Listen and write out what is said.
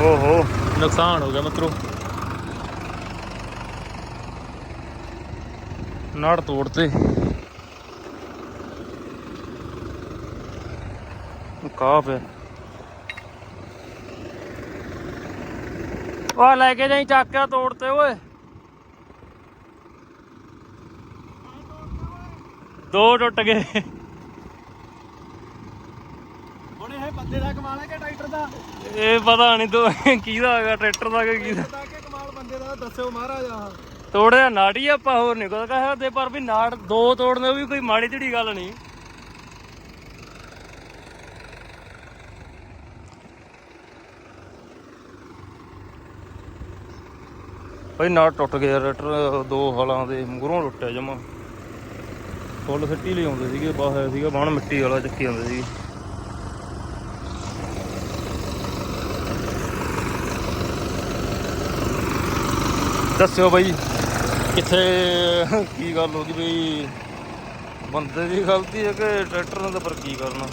ਓਹੋ। ਨੁਕਸਾਨ ਹੋ ਗਿਆ ਮਿੱਤਰੋ। ਨਾੜ ਤੋੜਤੇ। ਕਾਹ ਪਿਆ ਉਹ ਲੈ ਕੇ ਜਾਈ ਚੱਕ ਕੇ ਤੋੜਤੇ ਓਏ। ਦੋ ਟੁੱਟ ਗਏ। ਹੁਣ ਇਹ ਬੰਦੇ ਦਾ ਕਮਾਲ ਹੈ ਕਿ ਟਰੈਕਟਰ ਦਾ? ਇਹ ਪਤਾ ਨਹੀਂ ਤੋ ਕਿਹਦਾ ਹੈਗਾ ਟਰੈਕਟਰ ਦਾ ਕਿ ਕਿਹਦਾ? ਦਾ ਕਿ ਕਮਾਲ ਬੰਦੇ ਦਾ ਦੱਸਿਓ ਮਹਾਰਾਜ ਆਹ। ਤੋੜਿਆ ਨਾੜੀ ਆਪਾਂ ਹੋਰ ਨਹੀਂ ਕੁਝ ਕਹਿ ਸਕਦੇ ਪਰ ਵੀ ਨਾੜ ਦੋ ਤੋੜਨੇ ਵੀ ਕੋਈ ਮਾੜੀ ਝੜੀ ਗੱਲ ਨਹੀਂ। ਬਈ ਨਾੜ ਟੁੱਟ ਗਿਆ ਰੈਟਰ ਦੋ ਹਲਾਂ ਦੇ ਮੂਹਰੋਂ ਟੁੱਟਿਆ ਜਮਾ। ਫੁੱਲ ਸਿੱਟੀ ਲਈ ਆਉਂਦੇ ਸੀਗੇ ਬਾਹਰ ਸੀਗਾ ਬਾਹਣ ਮਿੱਟੀ ਵਾਲਾ ਚੱਕੀ ਆਉਂਦੇ ਸੀਗੇ। ਦੱਸਿਓ ਬਾਈ। ਕਿੱਥੇ, ਕੀ ਗੱਲ ਹੋ ਗਈ ਬਈ? ਬੰਦੇ ਦੀ ਗਲਤੀ ਹੈ ਕਿ ਟਰੈਕਟਰ ਨੇ ਤਾਂ ਪਰ ਕੀ ਕਰਨਾ?